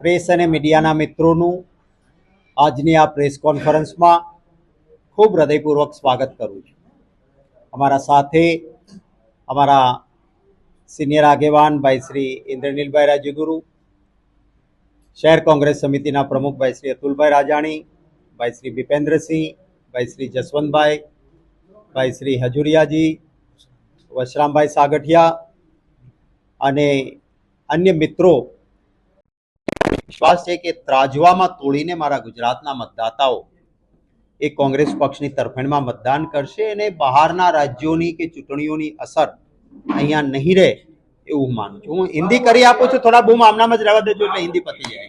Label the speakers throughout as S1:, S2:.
S1: Press અને મીડિયાના મિત્રોનું આજની આ પ્રેસ કોન્ફરન્સમાં ખૂબ હૃદયપૂર્વક સ્વાગત કરું છું. અમારા સાથે અમારા સિનિયર આગેવાન ભાઈ શ્રી ઇન્દ્રનીલભાઈ રાજગુરુ, શહેર કોંગ્રેસ સમિતિના પ્રમુખ ભાઈ શ્રી અતુલભાઈ રાજાણી, ભાઈ શ્રી ભીપેન્દ્રસિંહ, ભાઈ શ્રી જસવંતભાઈ, ભાઈ શ્રી હજુરિયાજી, વશરામભાઈ સાગઠિયા અને અન્ય મિત્રો વિશ્વાસ છે કે ત્રાજવામાં તોડીને મારા ગુજરાતના મતદાતાઓ એ કોંગ્રેસ પક્ષની તરફેણમાં મતદાન કરશે અને બહારના રાજ્યોની કે ચૂંટણીઓની અસર અહીંયા નહીં રહે એવું માનું છું. હું હિન્દી કરી આપું છું, થોડા બૂમ આમનામ જ રહેવા દેજો એટલે હિન્દી પતી જાય.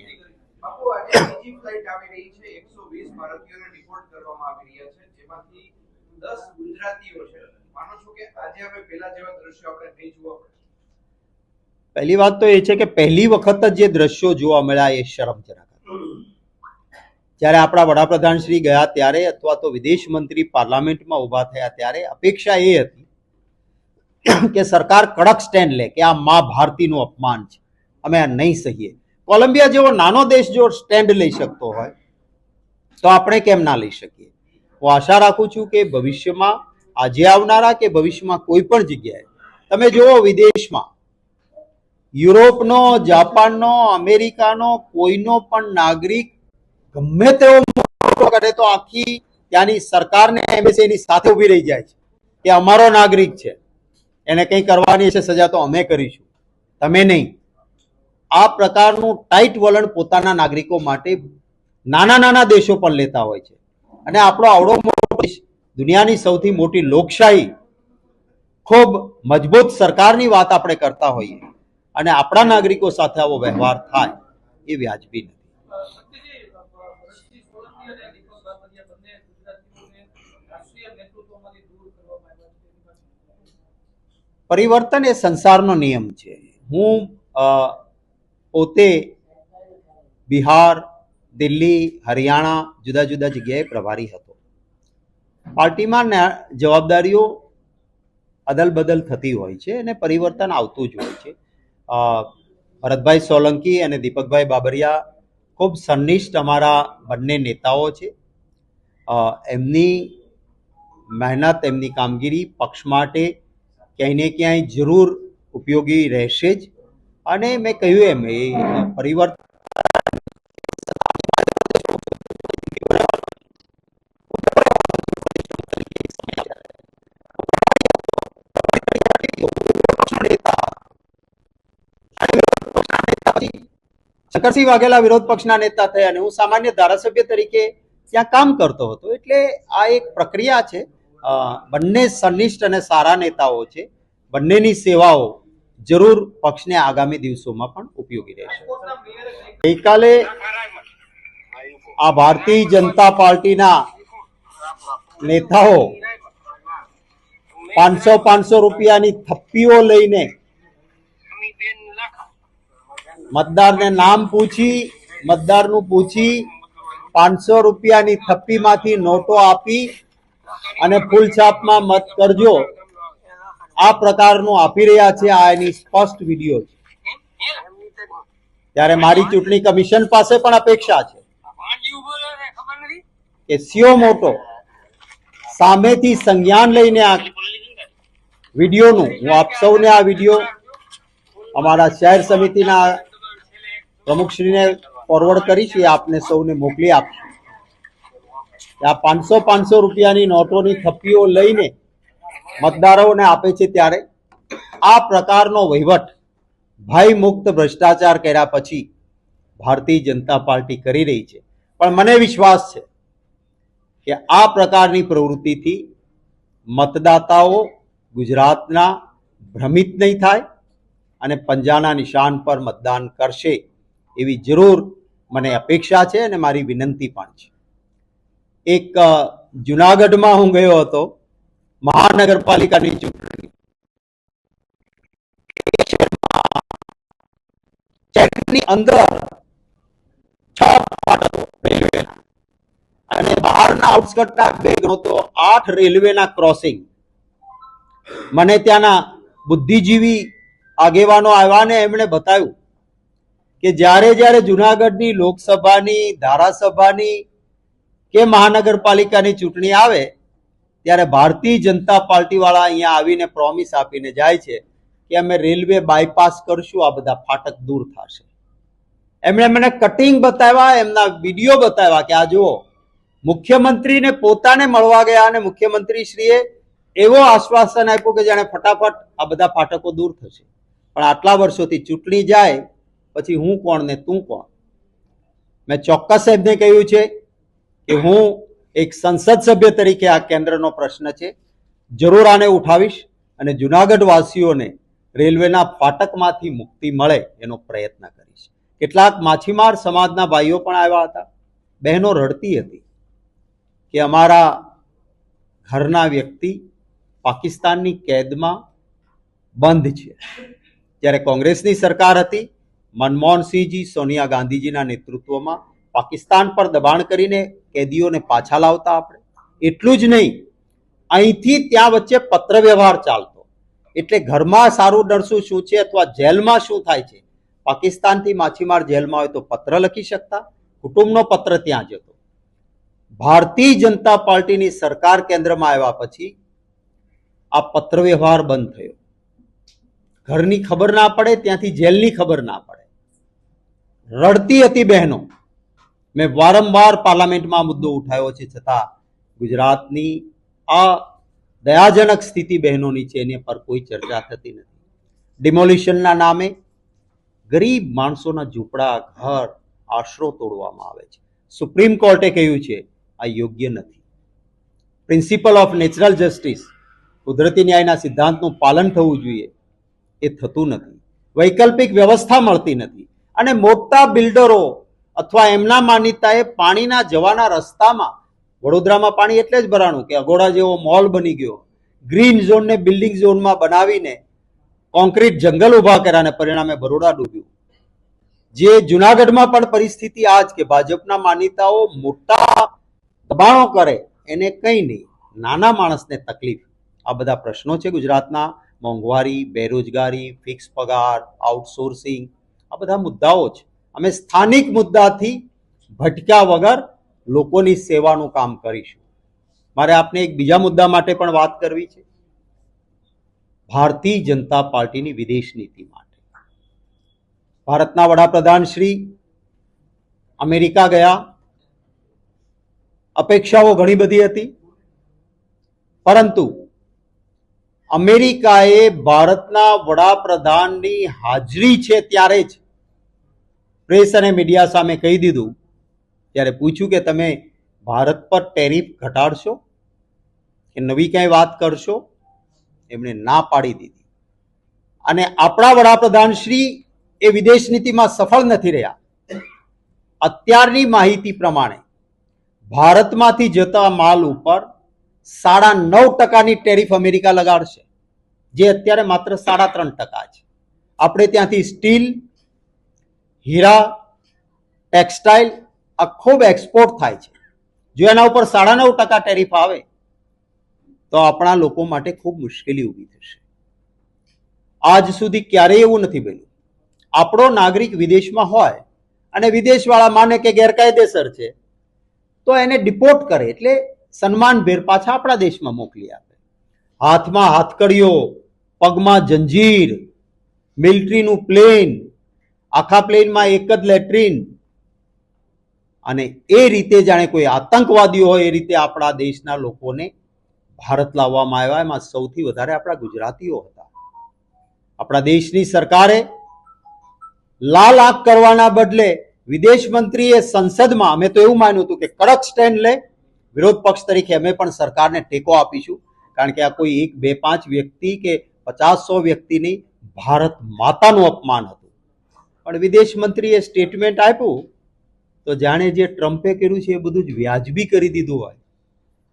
S2: ગુજરાતીઓ છે. માનો છો કે આજે આપણે પેલા જેવા દ્રશ્યો આપણે નહીં જોવા પડે
S1: પહેલી વાત તો એ છે કે પહેલી વખત જ જે દ્રશ્યો જોવા મળ્યા એ શરમજનક જ્યારે આપણા વડાપ્રધાન શ્રી ગયા ત્યારે અથવા તો વિદેશ મંત્રી પાર્લામેન્ટમાં ઊભા થયા ત્યારે અપેક્ષા એ હતી કે સરકાર કડક સ્ટેન્ડ લે કે આ મા ભારતીનું અપમાન છે. અમે આ નહીં સહીએ. કોલંબિયા જેવો નાનો દેશ જો સ્ટેન્ડ લઈ શકતો હોય, તો આપણે કેમ ના લઈ શકીએ? હું આશા રાખું છું કે ભવિષ્યમાં, આજે આવનારા કે ભવિષ્યમાં કોઈ પણ જગ્યાએ, તમે જુઓ વિદેશમાં યુરોપનો, જાપાનનો, અમેરિકાનો કોઈનો પણ નાગરિક ગમે તેવો કરે તો આખી ત્યાંની સરકારને એમએસએની સાથે ઊભી રહી જાય છે. કે અમારો નાગરિક છે. એને કંઈ કરવાની છે સજા તો અમે કરીશું. તમે નહીં. આ પ્રકારનું ટાઈટ વલણ પોતાના નાગરિકો માટે નાના નાના દેશો પણ લેતા હોય છે. અને આપણો આવડો મોટો દુનિયાની સૌથી મોટી લોકશાહી ખૂબ મજબૂત સરકારની વાત આપણે કરતા હોઈએ. અને આપણા નાગરિકો સાથે આવો વ્યવહાર થાય એ વ્યાજબી નથી. પરિવર્તન એ સંસારનો નિયમ છે. હું પોતે બિહાર, દિલ્હી, હરિયાણા જુદા જુદા જગ્યાએ પ્રભારી હતો. પાર્ટીમાં જવાબદારીઓ અદલ બદલ થતી હોય છે અને પરિવર્તન આવતું જ હોય છે. ભરતભાઈ સોલંકી અને દીપકભાઈ બાબરિયા ખૂબ સન્નિષ્ઠ અમારા બંને નેતાઓ છે. એમની મહેનત, એમની કામગીરી પક્ષ માટે ક્યાંય ને ક્યાંય જરૂર ઉપયોગી રહેશે જ. અને મેં કહ્યું એમ, એ પરિવર્તન શંકરસિંહ વાઘેલા વિરોધ પક્ષના નેતા થયા અને હું સામાન્ય ધારાસભ્ય તરીકે ત્યાં કામ કરતો હતો. એટલે આ એક પ્રક્રિયા છે. બંને સનિષ્ઠ અને સારા નેતાઓ છે. બંનેની સેવાઓ જરૂર પક્ષને આગામી દિવસોમાં પણ ઉપયોગી રહેશે. ગઈકાલે આ ભારતીય જનતા પાર્ટીના નેતાઓ પાંચસો પાંચસો રૂપિયાની થપ્પીઓ લઈને મતદારને નામ પૂછી, મતદારનું પૂછી, પાંચસો રૂપિયાની થપ્પીમાંથી નોટો આપી અને ફૂલછાપમાં મત કરજો. આ પ્રકારનું આપી રહ્યા છે આ એની સ્પષ્ટ વીડિયો છે. ત્યારે મારી ચૂંટણી કમિશન પાસે પણ અપેક્ષા છે કે સીઓ મોટો સામેથી સંજ્ઞાન લઈને આ વિડીયોનું, હું આપ સૌને આ વીડિયો અમારા શહેર સમિતિના પ્રમુખશ્રીને ફોરવર્ડ કરી છે, આપને સૌને મોકલી આપશે. આ પાંચસો પાંચસો રૂપિયાની નોટોની થપ્પીઓ લઈને મતદારોને આપે છે ત્યારે આ પ્રકારનો વહીવટ ભય મુક્ત ભ્રષ્ટાચાર કર્યા પછી ભારતીય જનતા પાર્ટી કરી રહી છે. પણ મને વિશ્વાસ છે કે આ પ્રકારની પ્રવૃત્તિથી મતદાતાઓ ગુજરાતના ભ્રમિત નહીં થાય અને પંજાના નિશાન પર મતદાન કરશે. એવી જરૂર મને અપેક્ષા છે અને મારી વિનંતી પણ છે. એક જુનાગઢમાં હું ગયો હતો, મહાનગરપાલિકાની ચૂંટણી. ચેકની અંદર છ ફાટકો રેલવેના અને બહારના આઉટસ્કટના બે તો આઠ રેલવેના ક્રોસિંગ. મને ત્યાંના બુદ્ધિજીવી આગેવાનો આવ્યા ને એમણે બતાવ્યું કે જ્યારે જ્યારે જુનાગઢની લોકસભાની, ધારાસભાની કે મહાનગરપાલિકાની ચૂંટણી આવે, ત્યારે ભારતીય જનતા પાર્ટીવાળા અહીંયા આવીને પ્રોમિસ આપીને જાય છે કે અમે રેલવે બાયપાસ કરશું, આ બધા ફાટક દૂર થશે. એમણે મને કટિંગ બતાવ્યા, એમના વીડિયો બતાવ્યા કે આ જુઓ, મુખ્યમંત્રીને પોતાને મળવા ગયા અને મુખ્યમંત્રીશ્રીએ એવો આશ્વાસન આપ્યું કે જાણે ફટાફટ આ બધા ફાટકો દૂર થશે. પણ આટલા વર્ષોથી ચૂંટણી જાય પછી હું કોણ ને તું કોણ? મેં ચોક્કસ સાહેબને કહ્યું છે કે હું એક સંસદ સભ્ય તરીકે આ કેન્દ્રનો પ્રશ્ન છે. જરૂર આને ઉઠાવીશ અને જુનાગઢ વાસીઓને રેલવેના ફાટકમાંથી મુક્તિ મળે એનો પ્રયત્ન કરીશ. કેટલાક માછીમાર સમાજના ભાઈઓ પણ આવ્યા હતા. બહેનો રડતી હતી કે અમારા ઘરના વ્યક્તિ પાકિસ્તાનની કેદમાં બંધ છે. જ્યારે કોંગ્રેસની સરકાર હતી મનમોહનસિંહજી, સોનિયા ગાંધીજીના નેતૃત્વમાં પાકિસ્તાન પર દબાણ કરીને કેદીઓને પાછા લાવતા આપણે. એટલું જ નહીં, અહીંથી ત્યાં વચ્ચે પત્ર વ્યવહાર ચાલતો. એટલે ઘરમાં સારું નરસું શું છે અથવા જેલમાં શું થાય છે? પાકિસ્તાનથી માછીમાર જેલમાં હોય તો પત્ર લખી શકતા, કુટુંબનો પત્ર ત્યાં જતો. ભારતીય જનતા પાર્ટીની સરકાર કેન્દ્રમાં આવ્યા પછી આ પત્ર વ્યવહાર બંધ થયો. ઘરની ખબર ના પડે, ત્યાંથી જેલની ખબર ના પડે. રડતી હતી બહેનો. મેં વારંવાર પાર્લામેન્ટમાં મુદ્દો ઉઠાવ્યો છે છતાં ગુજરાતની આ દયાજનક સ્થિતિ બહેનોની છે એની પર કોઈ ચર્ચા થતી નથી. ડિમોલિશનના નામે ગરીબ માણસોના ઝૂંપડા, ઘર, આશરો તોડવામાં આવે છે. સુપ્રીમ કોર્ટે કહ્યું છે, આ યોગ્ય નથી. પ્રિન્સિપલ ઓફ નેચરલ જસ્ટિસ કુદરતી ન્યાયના સિદ્ધાંતનું પાલન થવું જોઈએ એ થતું નથી. વૈકલ્પિક વ્યવસ્થા મળતી નથી. અને મોટા બિલ્ડરો અથવા એમના માનીતાએ પાણીના જવાના રસ્તામાં, વડોદરામાં પાણી એટલે જ ભરાણું કે અગોડા જેવો મોલ બની ગયો, ગ્રીન ઝોનને બિલ્ડિંગ ઝોનમાં બનાવીને કોન્ક્રીટ જંગલ ઊભા કર્યા પરિણામે બરોડા ડૂબ્યું. જે જુનાગઢમાં પણ પરિસ્થિતિ આ જ કે ભાજપના માન્યતાઓ મોટા દબાણો કરે, એને કંઈ નહીં, નાના માણસને તકલીફ. આ બધા પ્રશ્નો છે ગુજરાતના, મોંઘવારી, બેરોજગારી ફિક્સ પગાર આઉટસોર્સિંગ આ બધા મુદ્દાઓ છે. અમે સ્થાનિક મુદ્દાથી ભટક્યા વગર લોકોની સેવાનું કામ કરીશું. મારે આપને એક બીજા મુદ્દા માટે પણ વાત કરવી છે. ભારતીય જનતા પાર્ટીની વિદેશ નીતિ માટે. ભારતના વડાપ્રધાન શ્રી અમેરિકા ગયા. અપેક્ષાઓ ઘણી બધી હતી. પરંતુ અમેરિકાએ ભારતના વડાપ્રધાનની હાજરી છે ત્યારે જ પ્રેસ અને મીડિયા સામે કહી દીધું, ત્યારે પૂછ્યું કે તમે ભારત પર ટેરિફ ઘટાડશો? કે નવી ક્યાંય વાત કરશો? એમણે ના પાડી દીધી. અને આપણા વડાપ્રધાન શ્રી એ વિદેશ નીતિમાં સફળ નથી રહ્યા. અત્યારની માહિતી પ્રમાણે ભારતમાંથી જતા માલ ઉપર સાડા નવ ટકાની ટેરિફ અમેરિકા લગાડશે, જે અત્યારે માત્ર સાડા ત્રણ ટકા છે. આપણે ત્યાંથી સ્ટીલ હીરા, ટેક્સટાઇલ, આ ખૂબ એક્સપોર્ટ થાય છે. જો એના ઉપર સાડા નવ ટકા ટેરિફ આવે, તો આપણા લોકો માટે ખૂબ મુશ્કેલી ઊભી થશે. આજ સુધી ક્યારેય એવું નથી બન્યું. આપણો નાગરિક વિદેશમાં હોય અને વિદેશવાળા માને કે ગેરકાયદેસર છે, તો એને ડિપોર્ટ કરે એટલે સન્માનભેર પાછા આપણા દેશમાં મોકલી આપે. હાથમાં હાથકડીઓ, પગમાં જંજીર, મિલિટરીનું પ્લેન આખા પ્લેનમાં એક જ લેટ્રિન. અને એ રીતે જાણે કોઈ આતંકવાદીઓ હોય, એ રીતે આપણા દેશના લોકોને ભારત લાવવામાં આવ્યા. એમાં સૌથી વધારે આપણા ગુજરાતીઓ હતા. આપણા દેશની સરકારે લાલ આંખ કરવાના બદલે વિદેશ મંત્રીએ સંસદમાં, અમે તો એવું માન્યું હતું કે કડક સ્ટેન્ડ લે, વિરોધ પક્ષ તરીકે અમે પણ સરકારને ટેકો આપીશું. કારણ કે આ કોઈ એક બે પાંચ વ્યક્તિ કે પચાસ સો વ્યક્તિની ભારત માતાનું અપમાન હતું. પણ વિદેશ મંત્રીએ સ્ટેટમેન્ટ આપ્યું, તો જાણે જે ટ્રમ્પે કર્યું છે એ બધું જ વ્યાજબી કરી દીધું હોય,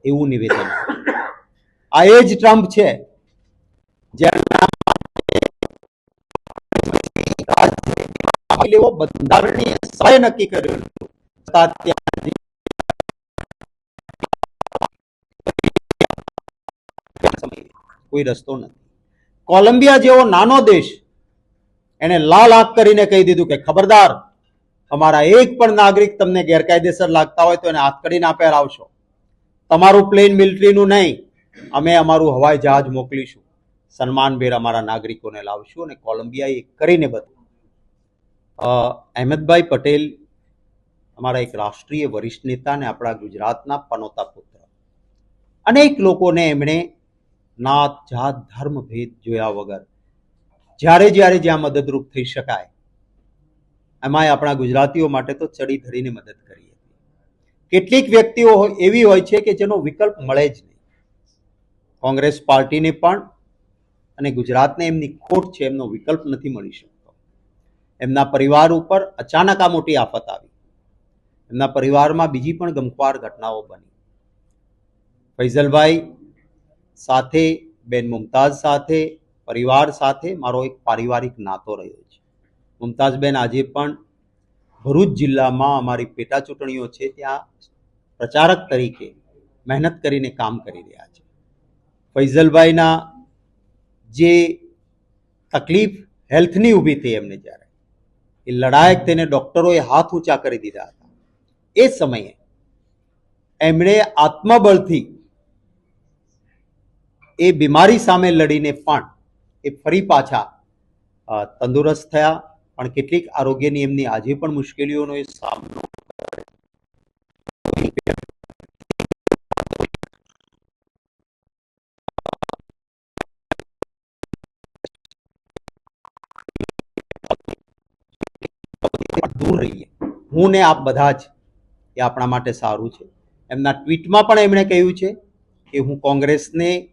S1: એવું નિવેદન આ એ જ ટ્રમ્પ છે લેવો બંધારણીય સહાય નક્કી કર્યો કોઈ રસ્તો નથી. કોલંબિયા જેવો નાનો દેશ એને લાલ આંખ કરીને કહી દીધું કે, ખબરદાર અમારા એક પણ નાગરિક તમને ગેરકાયદેસર લાગતા હોય તો એને હાથકડી ના આવશો. તમારું પ્લેન મિલિટરીનું નહીં, અમે અમારું હવાઈ જહાજ મોકલીશું. સન્માનભેર અમારા નાગરિકોને લાવશું અને કોલંબિયા એ કરીને બધું અહેમદભાઈ પટેલ અમારા એક રાષ્ટ્રીય વરિષ્ઠ નેતા અને આપણા ગુજરાતના પનોતા પુત્ર. અનેક લોકોને એમણે નાત, જાત, ધર્મ ભેદ જોયા વગર જ્યારે જ્યારે જ્યાં મદદરૂપ થઈ શકાય, એમાંય આપણા ગુજરાતીઓ માટે તો ચડી ધરીને મદદ કરી હતી. કેટલીક વ્યક્તિઓ એવી હોય છે કે જેનો વિકલ્પ મળે જ નહીં. કોંગ્રેસ પાર્ટીને પણ અને ગુજરાતને એમની ખોટ છે, એમનો વિકલ્પ નથી મળી શકતો. એમના પરિવાર ઉપર અચાનક આ મોટી આફત આવી. એમના પરિવારમાં બીજી પણ ગમખ્વાર ઘટનાઓ બની. ફૈઝલભાઈ સાથે, બેન મુમતાઝ સાથે પરિવાર સાથે મારો એક પારિવારિક નાતો રહ્યો છે. મુમતાઝબેન આજે પણ ભરૂચ જિલ્લામાં અમારી પેટા ચૂંટણીઓ છે. ત્યાં પ્રચારક તરીકે મહેનત કરીને કામ કરી રહ્યા છે. ફૈઝલભાઈના જે તકલીફ હેલ્થની ઊભી થઈ એમને જ્યારે, એ લડાયક તેને ડૉક્ટરોએ હાથ ઊંચા કરી દીધા હતા. એ સમયે એમણે આત્મબળથી એ બીમારી સામે લડીને પણ એ ફરી પાછા તંદુરસ્ત થયા. પણ કેટલીક આરોગ્યની એમની આજે પણ મુશ્કેલીઓનો એ સામનો દૂર રહીએ. હું ને આપ બધા જ એ આપણા માટે સારું છે. એમના ટ્વીટમાં પણ એમણે કહ્યું છે કે હું કોંગ્રેસને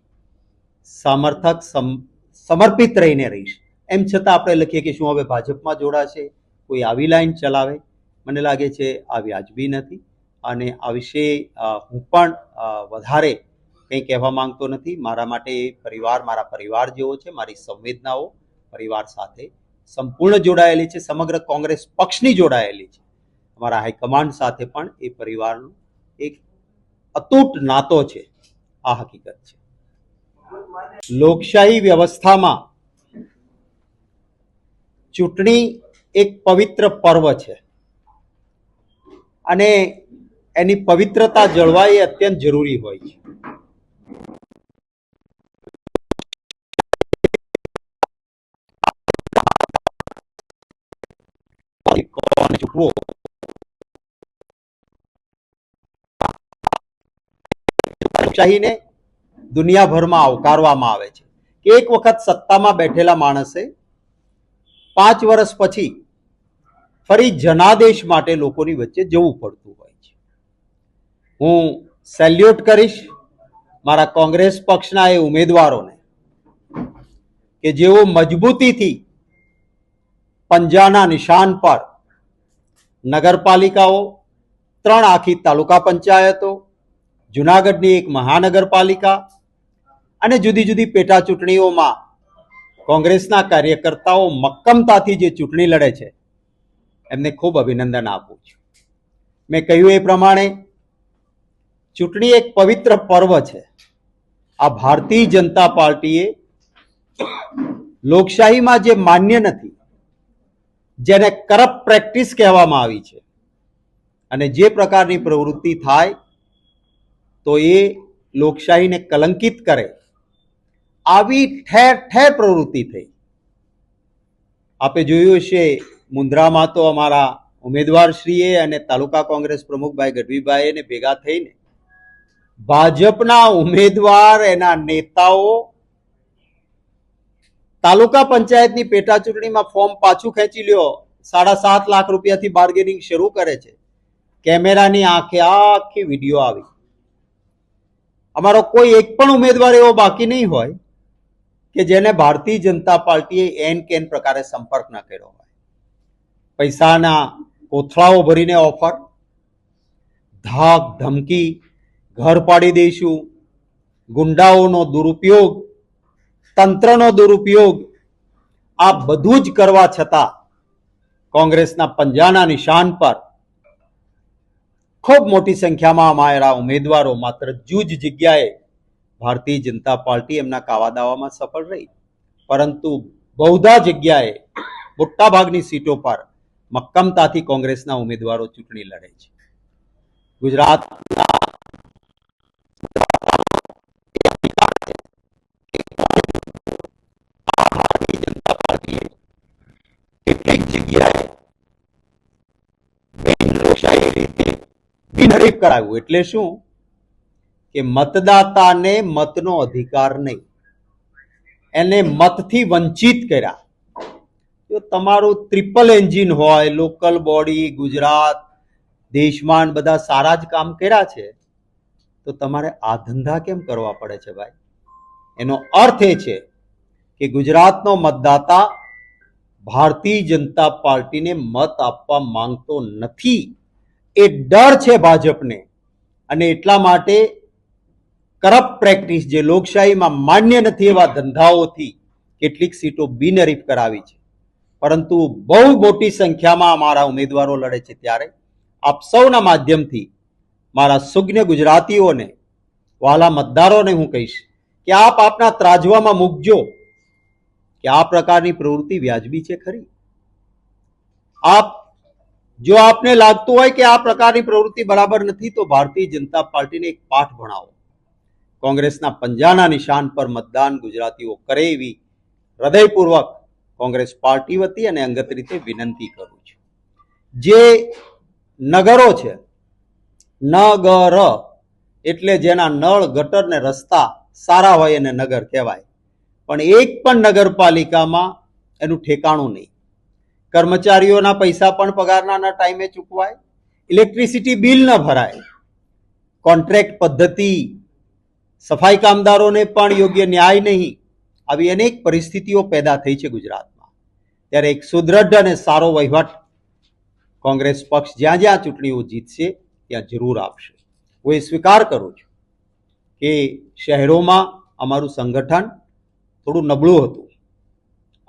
S1: સમર્થક સમ- સમર્પિત રહીને રહીશ. એમ છતાં આપણે લખીએ કે શું હવે ભાજપમાં જોડાશે? કોઈ આવી લાઈન ચલાવે? મને લાગે છે આ વ્યાજબી નથી. અને આ વિશે હું પણ વધારે કંઈ કહેવા માંગતો નથી. મારા માટે પરિવાર મારા પરિવાર જેવો છે, મારી સંવેદનાઓ પરિવાર સાથે સંપૂર્ણ જોડાયેલી છે. સમગ્ર કોંગ્રેસ પક્ષની જોડાયેલી છે. અમારા હાઈકમાન્ડ સાથે પણ એ પરિવારનો એક અતૂટ નાતો છે. આ હકીકત છે. લોકશાહી વ્યવસ્થામાં ચૂંટણી એક પવિત્ર પર્વ છે. અને એની પવિત્રતા જળવાઈ એ અત્યંત જરૂરી હોય છે. ચૂંટવો લોકશાહીને દુનિયાભરમાં આવકારવામાં આવે છે. એક વખત સત્તામાં બેઠેલા માણસે પાંચ વર્ષ પછી ફરી જનાદેશ માટે લોકોની વચ્ચે જવું પડતું હોય છે. હું સેલ્યુટ કરીશ. મારા કોંગ્રેસ પક્ષના એ ઉમેદવારોને કે જેઓ મજબૂતીથી પંજાના નિશાન પર નગરપાલિકાઓ, ત્રણ આખી તાલુકા પંચાયતો, જુનાગઢની એક મહાનગરપાલિકા અને જુદી જુદી પેટા ચૂંટણીઓમાં કોંગ્રેસના કાર્યકર્તાઓ મક્કમતાથી જે ચૂંટણી લડે છે, એમને ખૂબ અભિનંદન આપું છું. મેં કહ્યું એ પ્રમાણે, ચૂંટણી એક પવિત્ર પર્વ છે. આ ભારતીય જનતા પાર્ટીએ લોકશાહીમાં જે માન્ય નથી, જેને કરપ્ટ પ્રેક્ટિસ કહેવામાં આવી છે, અને જે પ્રકારની પ્રવૃત્તિ થાય, તો એ લોકશાહીને કલંકિત કરે. આવી ઠેર ઠેર પ્રવૃત્તિ થઈ. આપે જોયું હશે મુન્દ્રામાં તો અમારા ઉમેદવારશ્રીએ અને તાલુકા કોંગ્રેસ પ્રમુખભાઈ ગઢવીભાઈ ને ભેગા થઈને ભાજપના ઉમેદવાર, એના નેતાઓ તાલુકા પંચાયતની પેટા ચૂંટણીમાં ફોર્મ પાછું ખેંચી લ્યો. સાડા સાત લાખ રૂપિયાથી બાર્ગેનિંગ શરૂ કરે છે. કેમેરાની આંખે આખી વીડિયો આવી. અમારો કોઈ એક પણ ઉમેદવાર એવો બાકી નહીં હોય. કે જેને ભારતીય જનતા પાર્ટીએ એન કેન પ્રકારે સંપર્ક ન કર્યો હોય. પૈસાના કોથળાઓ ભરીને ઓફર ધાક, ધમકી, ઘર પાડી દઈશું, ગુંડાઓનો દુરુપયોગ, તંત્રનો દુરુપયોગ, આ બધું જ કરવા છતાં કોંગ્રેસના પંજાના નિશાન પર ખૂબ મોટી સંખ્યામાં અમારા ઉમેદવારો માત્ર જૂજ જગ્યાએ ભારતીય જનતા પાર્ટી એમના કાવા દાવામાં સફળ રહી. પરંતુ બહુધા જગ્યાએ મોટાભાગની સીટો પર મક્કમતાથી કોંગ્રેસના ઉમેદવારો ચૂંટણી લડે છે. ગુજરાત જગ્યાએ કરાવ્યું એટલે શું? કે મતદાતાને મતનો અધિકાર નહીં. એને મતથી વંચિત કર્યા. જો તમારું ટ્રિપલ એન્જિન હોય લોકલ બોડી ગુજરાત, દેશમાં બધા સારા જ કામ કર્યા છે, તો તમારે આ ધંધા કેમ કરવા પડે છે ભાઈ? એનો અર્થ એ છે કે ગુજરાતનો મતદાતા ભારતીય જનતા પાર્ટીને મત આપવા માંગતો નથી. એ ડર છે ભાજપને. અને એટલા માટે કરપ્ટ પ્રેક્ટિસ જે લોકશાહીમાં માન્ય નથી એવા ધંધાઓથી કેટલીક સીટો બિનહરીફ કરાવી છે. પરંતુ બહુ મોટી સંખ્યામાં અમારા ઉમેદવારો લડે છે ત્યારે આપ સૌના માધ્યમથી મારા સુજ્ઞ ગુજરાતીઓને, વાલા મતદારોને હું કહીશ કે આપ આપના ત્રાજવામાં મૂકજો કે આ પ્રકારની પ્રવૃત્તિ વ્યાજબી છે ખરી. આપ, જો આપને લાગતું હોય કે આ પ્રકારની પ્રવૃત્તિ બરાબર નથી, તો ભારતીય જનતા પાર્ટીને એક પાઠ ભણાવો. કોંગ્રેસના પંજાના નિશાન પર મતદાન ગુજરાતીઓ કરે એવી હૃદયપૂર્વક કોંગ્રેસ પાર્ટી વતી અને અંગત રીતે વિનંતી કરું છું. જે નગરો છે, નગર એટલે જેના નળ, ગટર ને રસ્તા સારા હોય એને નગર કહેવાય. પણ એક પણ નગરપાલિકામાં એનું ઠેકાણું નહીં. કર્મચારીઓના પૈસા પણ પગારના ના ટાઈમે ચૂકવાય. ઇલેક્ટ્રિસિટી બિલ ન ભરાય. કોન્ટ્રાક્ટ પદ્ધતિ સફાઈ કામદારોને પણ યોગ્ય ન્યાય નહીં. આવી અનેક પરિસ્થિતિઓ પેદા થઈ છે ગુજરાતમાં. ત્યારે એક સુદૃઢ અને સારો વહીવટ કોંગ્રેસ પક્ષ જ્યાં જ્યાં ચૂંટણીઓ જીતશે, ત્યાં જરૂર આપશે હું એ સ્વીકાર કરું છું કે શહેરોમાં અમારું સંગઠન થોડું નબળું હતું.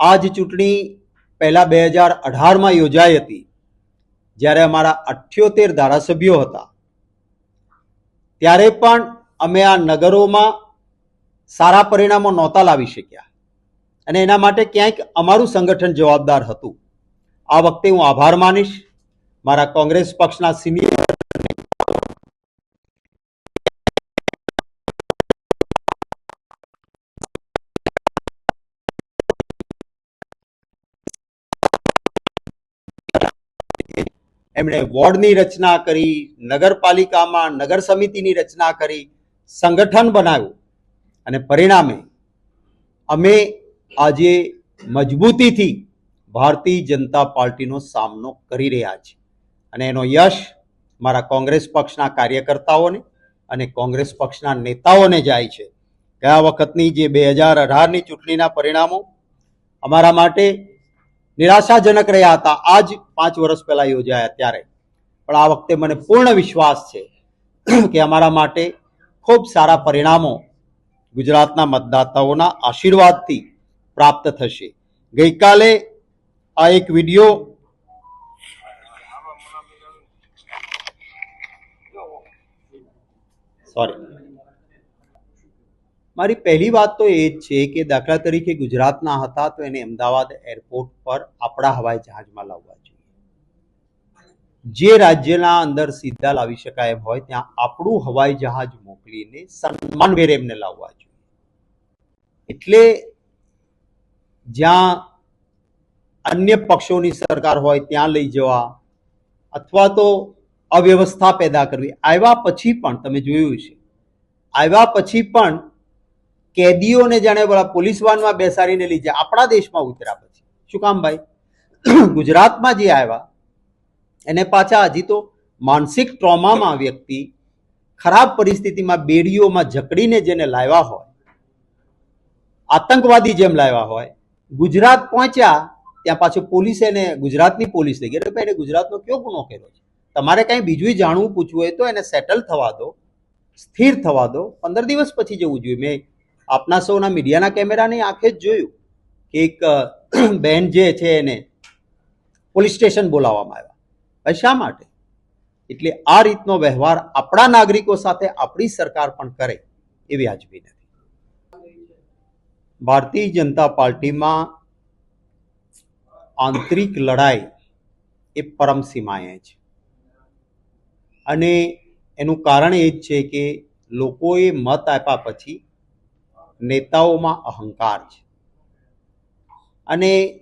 S1: આ જ ચૂંટણી પહેલાં બે હજાર અઢારમાં યોજાઈ હતી. જ્યારે અમારા અઠ્યોતેર ધારાસભ્યો હતા. ત્યારે પણ અમે આ નગરોમાં સારા પરિણામો નહોતા લાવી શક્યા. અને એના માટે ક્યાંક અમારું સંગઠન જવાબદાર હતું. આ વખતે હું આભાર માનીશ. મારા કોંગ્રેસ પક્ષના સિનિયર એમણે વોર્ડની રચના કરી, નગરપાલિકામાં નગર સમિતિની રચના કરી સંગઠન બનાવ્યું અને પરિણામે અમે આજે મજબૂતીથી ભારતીય જનતા પાર્ટીનો સામનો કરી રહ્યા છીએ. અને એનો યશ મારા કોંગ્રેસ પક્ષના કાર્યકર્તાઓને અને કોંગ્રેસ પક્ષના નેતાઓને જાય છે. ગયા વખતની જે બે હજાર અઢારની ચૂંટણીના પરિણામો અમારા માટે નિરાશાજનક રહ્યા હતા. આજ પાંચ વર્ષ પહેલાં યોજાયા ત્યારે. પણ આ વખતે મને પૂર્ણ વિશ્વાસ છે કે અમારા માટે ખૂબ સારા પરિણામો ગુજરાતના મતદાતાઓના આશીર્વાદથી પ્રાપ્ત થશે. ગઈકાલે આ એક વીડિયો સોરી મારી પહેલી વાત તો એ જ છે કે દાખલા તરીકે ગુજરાતના હતા તો એને અમદાવાદ એરપોર્ટ પર આપણા હવાઈ જહાજમાં લાવવા જે રાજ્યના અંદર સીધા લાવી શકાય એમ હોય, ત્યાં આપણું હવાઈ જહાજ મોકલીને સન્માનભેર એમને લાવવા જોઈએ. એટલે જ્યાં અન્ય પક્ષોની સરકાર હોય, ત્યાં લઈ જવા અથવા તો અવ્યવસ્થા પેદા કરવી. આવ્યા પછી પણ, તમે જોયું છે, આવ્યા પછી પણ કેદીઓને જાણે બોલા પોલીસ વાનમાં બેસાડીને લઈ જાય, આપણા દેશમાં ઉતર્યા પછી. શું કામ ભાઈ? ગુજરાતમાં જે આવ્યા એને પાછા હજી તો માનસિક ટ્રોમામાં વ્યક્તિ ખરાબ પરિસ્થિતિમાં બેડીઓમાં જકડીને જેને લાવ્યા હોય, આતંકવાદી જેમ લાવ્યા હોય, ગુજરાત પહોંચ્યા, ત્યાં પાછું પોલીસે એને ગુજરાતની પોલીસ લઈ ગઈ. ભાઈ, એને ગુજરાતનો કયો ગુનો કર્યો છે? તમારે કંઈ બીજું જાણવું પૂછવું હોય તો એને સેટલ થવા દો, સ્થિર થવા દો. પંદર દિવસ પછી જવું જોઈએ. મેં આપના સૌના મીડિયાના કેમેરાની આંખે જ જોયું કે એક બેન જે છે એને પોલીસ સ્ટેશન બોલાવવામાં આવ્યા. શા માટે? એટલે આ રીતનો વ્યવહાર આપણા નાગરિકો સાથે આપણી સરકાર પણ કરે એ વ્યાજબી નથી ભારતીય જનતા પાર્ટીમાં આંતરિક લડાઈ એ પરમ સીમાએ છે. અને એનું કારણ એ જ છે કે લોકોએ મત આપ્યા પછી નેતાઓમાં અહંકાર છે. અને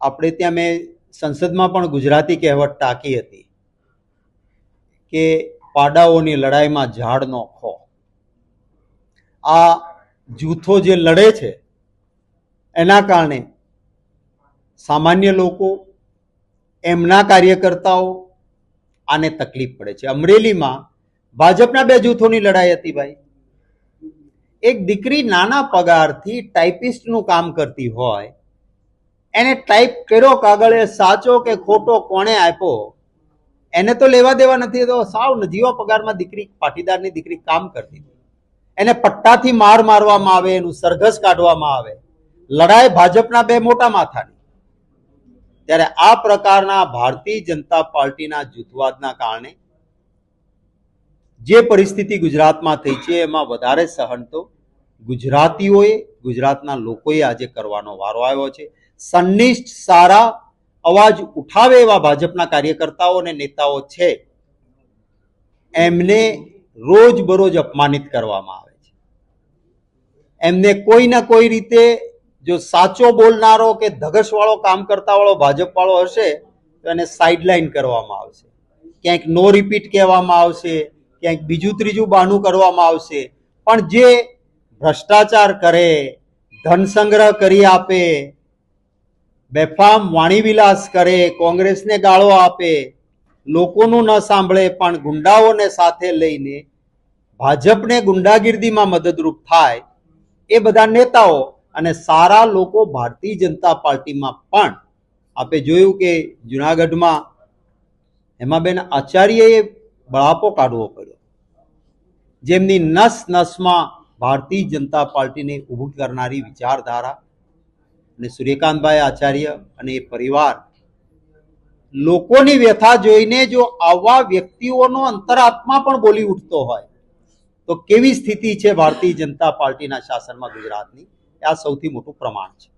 S1: આપણે ત્યાં મેં સંસદમાં પણ ગુજરાતી કહેવત ટાંકી હતી કે પાડાઓની લડાઈમાં ઝાડનો ખો. આ જૂથો જે લડે છે, એના કારણે સામાન્ય લોકો, એમના કાર્યકર્તાઓ આને તકલીફ પડે છે. અમરેલીમાં ભાજપના બે જૂથોની લડાઈ હતી ભાઈ. એક દીકરી નાના પગારથી ટાઈપિસ્ટનું કામ કરતી હોય એને ટાઈપ કર્યો કાગળ એ સાચો કે ખોટો કોણે આપ્યો? એને તો લેવા દેવા નથી તો સાવ નજીવા પગારમાં દીકરી, પાટીદારની દીકરી કામ કરતી હતી. એને પટ્ટાથી માર મારવામાં આવે, એનું સરઘસ કાઢવામાં આવે. લડાઈ ભાજપના બે મોટા માથાની. ત્યારે આ પ્રકારના ભારતીય જનતા પાર્ટીના જૂથવાદના કારણે જે પરિસ્થિતિ ગુજરાતમાં થઈ છે, એમાં વધારે સહન તો ગુજરાતીઓએ, ગુજરાતના લોકોએ આજે કરવાનો વારો આવ્યો છે. સંનિષ્ઠ, સારા અવાજ ઉઠાવે એવા ભાજપના કાર્યકર્તાઓ અને નેતાઓ છે. એમને રોજ બરોજ અપમાનિત કરવામાં આવે છે. એમને કોઈ ના કોઈ રીતે જો સાચો બોલનારો કે ધગશવાળો કામ કરતા વાળો ભાજપ વાળો હશે તો એને સાઇડલાઇન કરવામાં આવશે. ક્યાંક નો રિપીટ કહેવામાં આવશે, ક્યાંક બીજું ત્રીજું બહાનું કરવામાં આવશે. પણ જે ભ્રષ્ટાચાર કરે ધન સંગ્રહ કરી આપે બેફામ વાણીવિલાસ કરે, કોંગ્રેસને ગાળો આપે, લોકોનું ન સાંભળે, પણ ગુંડાઓને સાથે લઈને ભાજપને ગુંડાગીર્દીમાં મદદરૂપ થાય એ બધા નેતાઓ અને સારા લોકો ભારતીય જનતા પાર્ટીમાં પણ. આપે જોયું કે જુનાગઢમાં હેમાબેન આચાર્યએ બળાપો કાઢવો પડ્યો. જેમની નસ નસમાં ભારતીય જનતા પાર્ટીને ઊભું કરનારી વિચારધારા અને સૂર્યકાંતભાઈ આચાર્ય અને એ પરિવાર લોકોની વ્યથા જોઈને જો આવા વ્યક્તિઓનો અંતરાત્મા પણ બોલી ઉઠતો હોય, તો કેવી સ્થિતિ છે ભારતીય જનતા પાર્ટીના શાસનમાં ગુજરાતની? આ સૌથી મોટું પ્રમાણ છે.